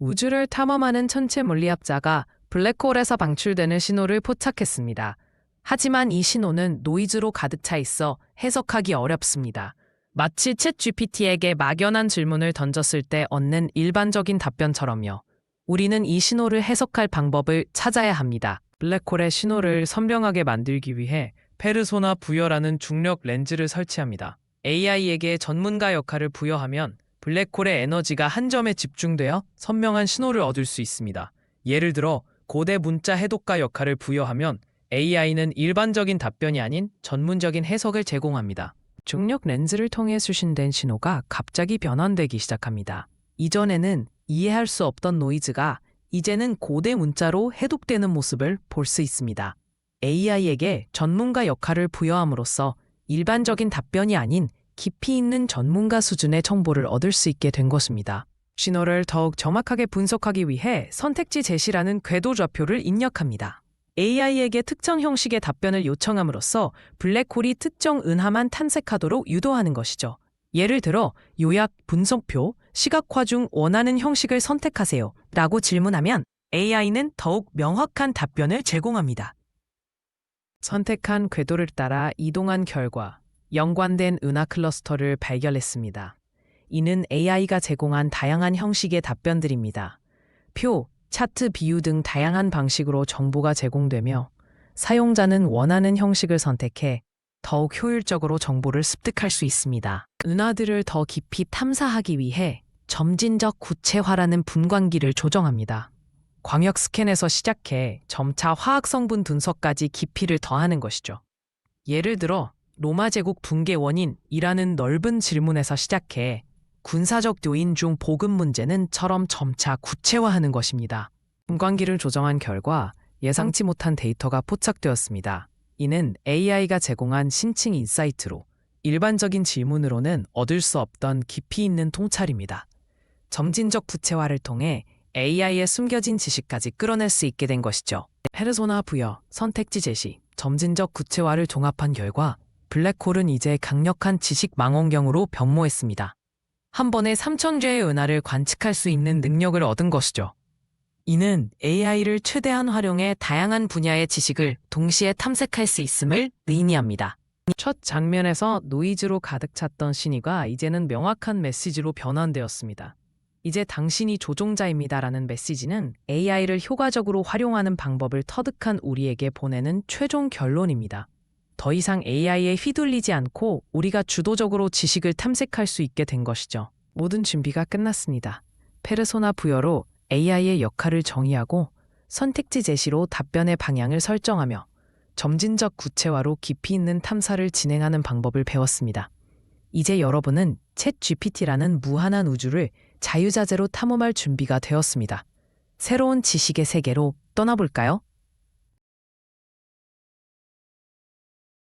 우주를 탐험하는 천체 물리학자가 블랙홀에서 방출되는 신호를 포착했습니다. 하지만 이 신호는 노이즈로 가득 차 있어 해석하기 어렵습니다. 마치 챗 GPT에게 막연한 질문을 던졌을 때 얻는 일반적인 답변처럼요. 우리는 이 신호를 해석할 방법을 찾아야 합니다. 블랙홀의 신호를 선명하게 만들기 위해 페르소나 부여라는 중력 렌즈를 설치합니다. AI에게 전문가 역할을 부여하면 블랙홀의 에너지가 한 점에 집중되어 선명한 신호를 얻을 수 있습니다. 예를 들어 고대 문자 해독가 역할을 부여하면 AI는 일반적인 답변이 아닌 전문적인 해석을 제공합니다. 중력 렌즈를 통해 수신된 신호가 갑자기 변환되기 시작합니다. 이전에는 이해할 수 없던 노이즈가 이제는 고대 문자로 해독되는 모습을 볼 수 있습니다. AI에게 전문가 역할을 부여함으로써 일반적인 답변이 아닌 깊이 있는 전문가 수준의 정보를 얻을 수 있게 된 것입니다. 신호를 더욱 정확하게 분석하기 위해 선택지 제시라는 궤도 좌표를 입력합니다. AI에게 특정 형식의 답변을 요청함으로써 블랙홀이 특정 은하만 탐색하도록 유도하는 것이죠. 예를 들어 요약, 분석표, 시각화 중 원하는 형식을 선택하세요 라고 질문하면 AI는 더욱 명확한 답변을 제공합니다. 선택한 궤도를 따라 이동한 결과 연관된 은하 클러스터를 발견했습니다. 이는 AI가 제공한 다양한 형식의 답변들입니다. 표, 차트 비유 등 다양한 방식으로 정보가 제공되며 사용자는 원하는 형식을 선택해 더욱 효율적으로 정보를 습득할 수 있습니다. 은하들을 더 깊이 탐사하기 위해 점진적 구체화라는 분광기를 조정합니다. 광역 스캔에서 시작해 점차 화학 성분 분석까지 깊이를 더하는 것이죠. 예를 들어 로마 제국 붕괴 원인이라는 넓은 질문에서 시작해 군사적 요인 중 보급 문제는처럼 점차 구체화하는 것입니다. 분광기를 조정한 결과 예상치 못한 데이터가 포착되었습니다. 이는 AI가 제공한 신칭 인사이트로 일반적인 질문으로는 얻을 수 없던 깊이 있는 통찰입니다. 점진적 구체화를 통해 AI의 숨겨진 지식까지 끌어낼 수 있게 된 것이죠. 페르소나 부여, 선택지 제시, 점진적 구체화를 종합한 결과 블랙홀은 이제 강력한 지식 망원경으로 변모했습니다. 한 번에 3천개의 은하를 관측할 수 있는 능력을 얻은 것이죠. 이는 AI를 최대한 활용해 다양한 분야의 지식을 동시에 탐색할 수 있음을 의미합니다. 첫 장면에서 노이즈로 가득 찼던 신이가 이제는 명확한 메시지로 변환되었습니다. 이제 당신이 조종자입니다라는 메시지는 AI를 효과적으로 활용하는 방법을 터득한 우리에게 보내는 최종 결론입니다. 더 이상 AI에 휘둘리지 않고 우리가 주도적으로 지식을 탐색할 수 있게 된 것이죠. 모든 준비가 끝났습니다. 페르소나 부여로 AI의 역할을 정의하고 선택지 제시로 답변의 방향을 설정하며 점진적 구체화로 깊이 있는 탐사를 진행하는 방법을 배웠습니다. 이제 여러분은 챗 GPT라는 무한한 우주를 자유자재로 탐험할 준비가 되었습니다. 새로운 지식의 세계로 떠나볼까요?